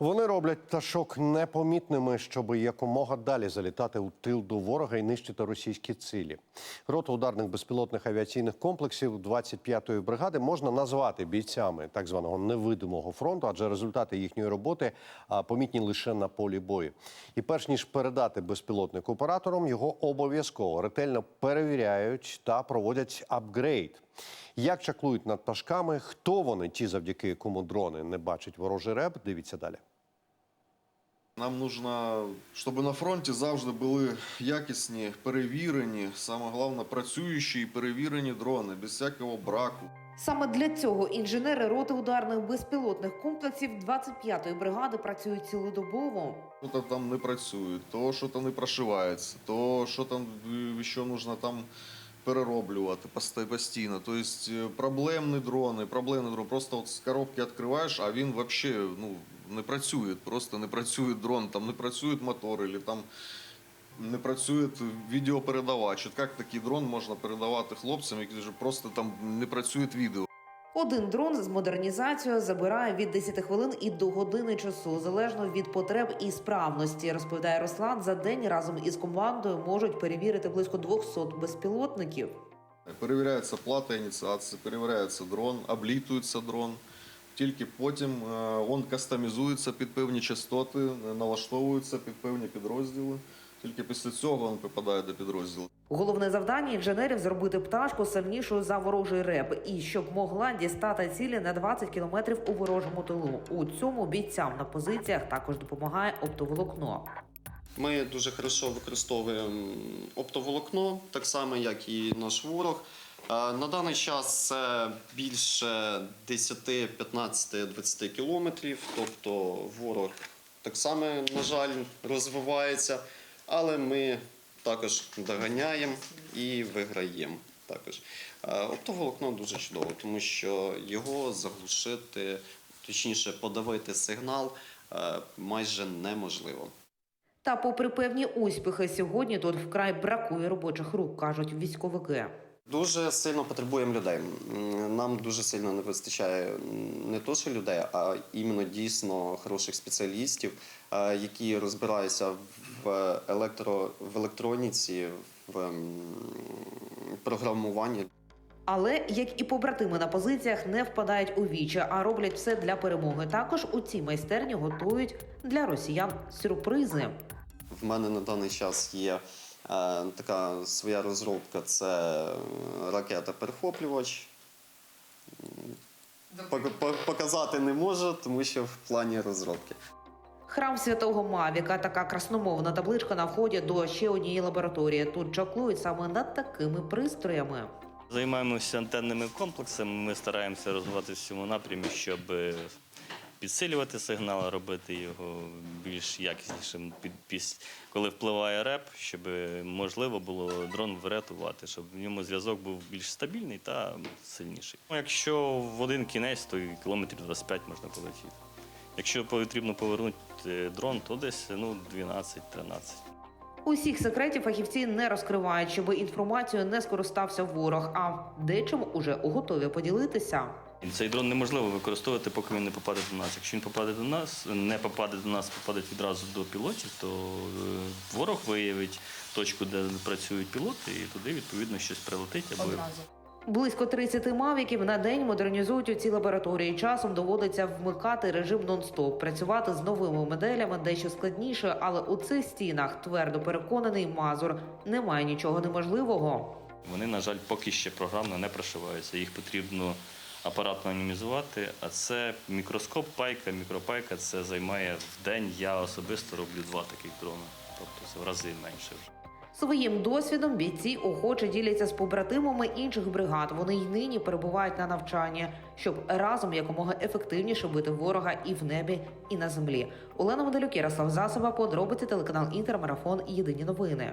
Вони роблять пташок непомітними, щоб якомога далі залітати у тил до ворога і нищити російські цілі. Роту ударних безпілотних авіаційних комплексів 25-ї бригади можна назвати бійцями так званого невидимого фронту, адже результати їхньої роботи помітні лише на полі бою. І перш ніж передати безпілотник операторам, його обов'язково ретельно перевіряють та проводять апгрейд. Як чаклують над пташками, хто вони, ті, завдяки кому дрони не бачать ворожий реп, дивіться далі. Нам нужно, щоб на фронті завжди були якісні, перевірені, саме головне, працюючі і перевірені дрони, без всякого браку. Саме для цього інженери роти ударних безпілотних комплексів 25-ї бригади працюють цілодобово. Що-то там не працює, то що-то не прошивається, то що там е, ще нужно там перероблювати постійно. Тобто проблемні дрони, проблемні дрони. Просто от з коробки відкриваєш, а він взагалі ну, не працює. Просто не працює дрон, там не працює мотор, або там не працює відеопередавач. От як такий дрон можна передавати хлопцям, які вже просто там не працює відео. Один дрон з модернізацією забирає від 10 хвилин і до години часу, залежно від потреб і справності, розповідає Руслан. За день разом із командою можуть перевірити близько 200 безпілотників. Перевіряється плата ініціації, перевіряється дрон, облітується дрон. Тільки потім е, він кастомізується під певні частоти, е, налаштовується під певні підрозділи. Тільки після цього він попадає до підрозділу. Головне завдання інженерів зробити пташку сильнішою за ворожий реп і щоб могла дістати цілі на 20 кілометрів у ворожому тилу. У цьому бійцям на позиціях також допомагає оптоволокно. Ми дуже хорошо використовуємо оптоволокно, так само як і наш ворог. Е, На даний час це більше 10, 15, 20 кілометрів. Тобто ворог так само, на жаль, розвивається, але ми також доганяємо і виграємо. Також Е, оптоволокно дуже чудово, тому що його заглушити, точніше подавити сигнал е, майже неможливо. Та, попри певні успіхи, сьогодні тут вкрай бракує робочих рук, кажуть військовики. Дуже сильно потребуємо людей. Нам дуже сильно не вистачає не то, що людей, а іменно дійсно хороших спеціалістів, які розбираються в електро в електроніці, в програмуванні. Але як і побратими на позиціях не впадають у вічі, а роблять все для перемоги. Також у цій майстерні готують для росіян сюрпризи. В мене на даний час є така своя розробка: це ракета-перехоплювач. Пок- пок- Показати не можу, тому що в плані розробки. Храм святого Мавіка така красномовна табличка на вході до ще однієї лабораторії. Тут чаклують саме над такими пристроями. Займаємося антенними комплексами. Ми стараємося розвиватися в цьому напрямі, щоб е, підсилювати сигнал, робити його більш якіснішим під піс- коли впливає реп, щоб е, можливо було дрон врятувати, щоб в ньому зв'язок був більш стабільний та сильніший. Ну, Якщо в один кінець, то і кілометрів 25 можна полетіти. Якщо потрібно повернути е, дрон, то десь ну, 12-13. Усіх секретів фахівці не розкривають, щоб інформацією не скористався ворог, а дечим уже готові поділитися. Цей дрон неможливо використовувати, поки він не попаде до нас. Якщо він попаде до нас, не попаде до нас, попаде відразу до пілотів, то е, ворог виявить точку, де працюють пілоти, і туди відповідно щось прилетить або Близько 30 мавіків на день модернізують у цій лабораторії. Часом доводиться вмикати режим нон-стоп, працювати з новими моделями дещо складніше, але у цих стінах твердо переконаний Мазур немає нічого неможливого. вони, на жаль, поки ще програмно не прошиваються. Їх потрібно апаратно анімізувати. А це мікроскоп, пайка, мікропайка. Це займає в день. Я особисто роблю два таких дрона, тобто це в рази менше вже. Своїм досвідом бійці охоче діляться з побратимами інших бригад. Вони й нині перебувають на навчанні, щоб разом якомога ефективніше бити ворога і в небі, і на землі. Олена Моделюк, Ярослав Засоба, подробиці телеканал Інтермарафон. Єдині новини.